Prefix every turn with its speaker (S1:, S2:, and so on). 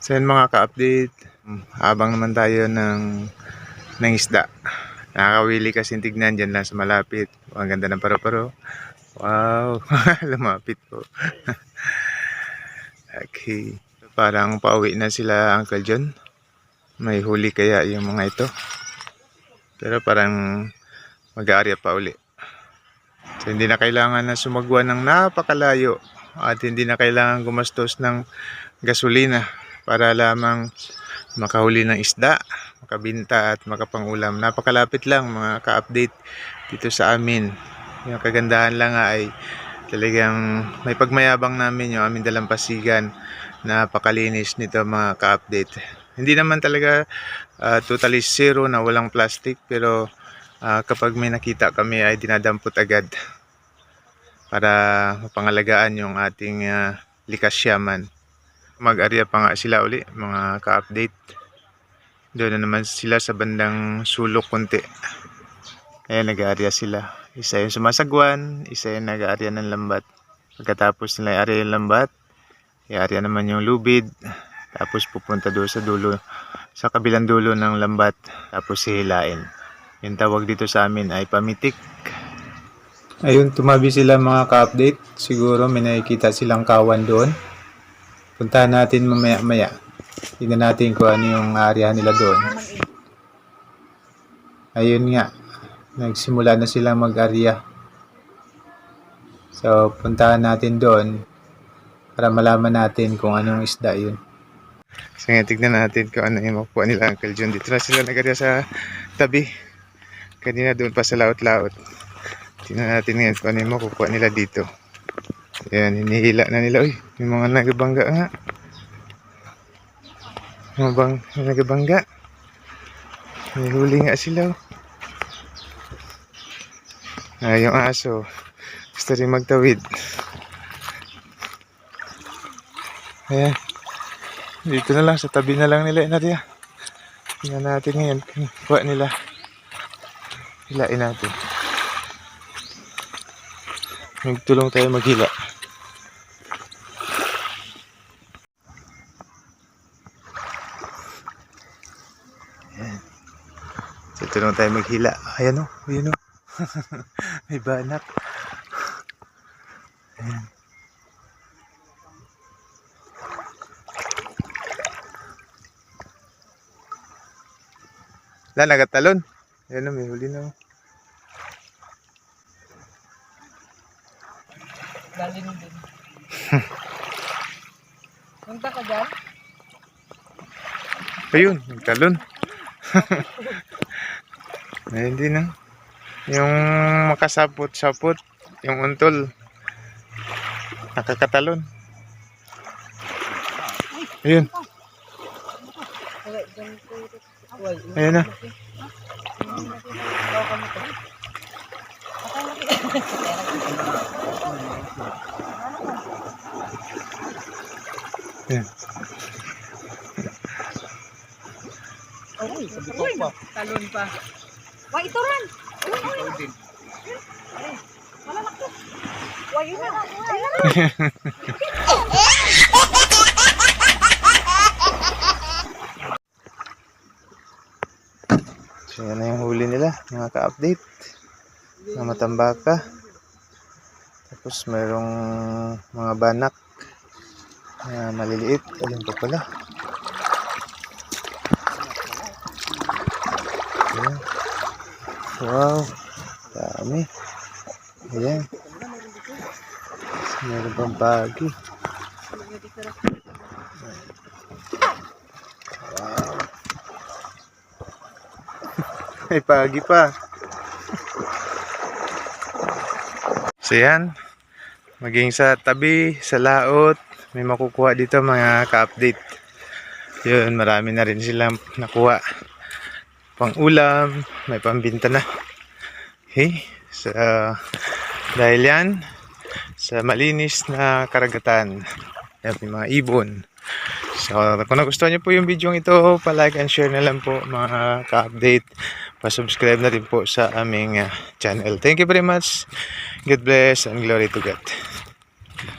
S1: So yun mga ka-update, habang naman tayo ng, ng isda. Nakakawili kasi tignan dyan lang sa malapit. Ang ganda ng paro-paro. Wow, lumapit po. okay. Parang pauwi na sila Uncle John. May huli kaya yung mga ito. Pero parang mag-aarya pa uli. So hindi na kailangan na sumagwa ng napakalayo at hindi na kailangan gumastos ng gasolina para lamang makahuli ng isda, makabinta at makapangulam. Napakalapit lang mga ka-update dito sa amin. Yung kagandahan lang nga ay talagang may pagmayabang namin yung aming dalampasigan. Napakalinis nito mga ka-update. Hindi naman talaga ah, totally zero na walang plastic pero ah, kapag may nakita kami ay dinadampot agad para mapangalagaan yung ating ah, likas yaman. Mag-area pa nga sila uli, mga ka-update. Doon na naman sila sa bandang sulok konti. Ayan, nag-area sila. Isa yung sumasagwan, isa yung nag-area ng lambat. Pagkatapos nila i-area yung lambat, i-area naman yung lubid. Tapos pupunta doon sa dulo, sa kabilang dulo ng lambat. Tapos hihilain. Yung tawag dito sa amin ay pamitik. Ayun, tumabi sila mga ka-update. Siguro may nakikita silang kawan doon. Puntahan natin mamaya-maya. Tingnan natin kung ano yung area nila doon. Ayun nga. Nagsimula na sila mag-area. So, puntahan natin doon para malaman natin kung anong isda yun. So, nga, tignan natin kung ano yung makuha nila Uncle John. Dito na sila nag-area sa tabi. Kanina doon pa sa laot-laot. Tingnan natin ngayon kung ano yung makukuha nila dito. Ayan, hinihila na nila. Uy, yung mga nagabangga nga. Mga bang, nagabangga. May huli nga sila. oh. Ah, yung aso. Gusto rin magtawid. Ayan. Dito na lang, sa tabi na lang nila inaria. Tingnan natin ngayon kuha nila. Hilain natin. Magtulong tayo maghila. So, tulong tayo maghila. Ayan o, ayan o. May banak. Ayan. Wala, nagatalon. Ayan o, may huli na. oh.
S2: Galing din. Punta ka dyan?
S1: Ayun, nagtalon. Ayun din ah. Yung makasapot-sapot, yung untol, nakakatalon. Ayun, ayun na. Ayun.
S2: Uy. Talon pa.
S3: Wah, ito rin. Uy, uy. Malalak to. Wah, yun na. Ayun na.
S1: So yan na yung huli nila, mga ka-update. Na matambaka. Tapos mayroong mga banak na maliliit. Alin pa pala. Wow. Dami. Ayan. Meron pang bagi. Wow. May pagi pa. So yan. Maging sa tabi, sa laot, may makukuha dito mga ka-update. Yun, marami na rin silang nakuha. Pang ulam, may pambinta na. Okay, sa dahil yan, sa malinis na karagatan, may mga ibon. So, kung nagustuhan niyo po yung video ito, pa-like and share na lang po mga ka-update. Pa-subscribe na rin po sa aming uh, channel. Thank you very much. God bless and glory to God.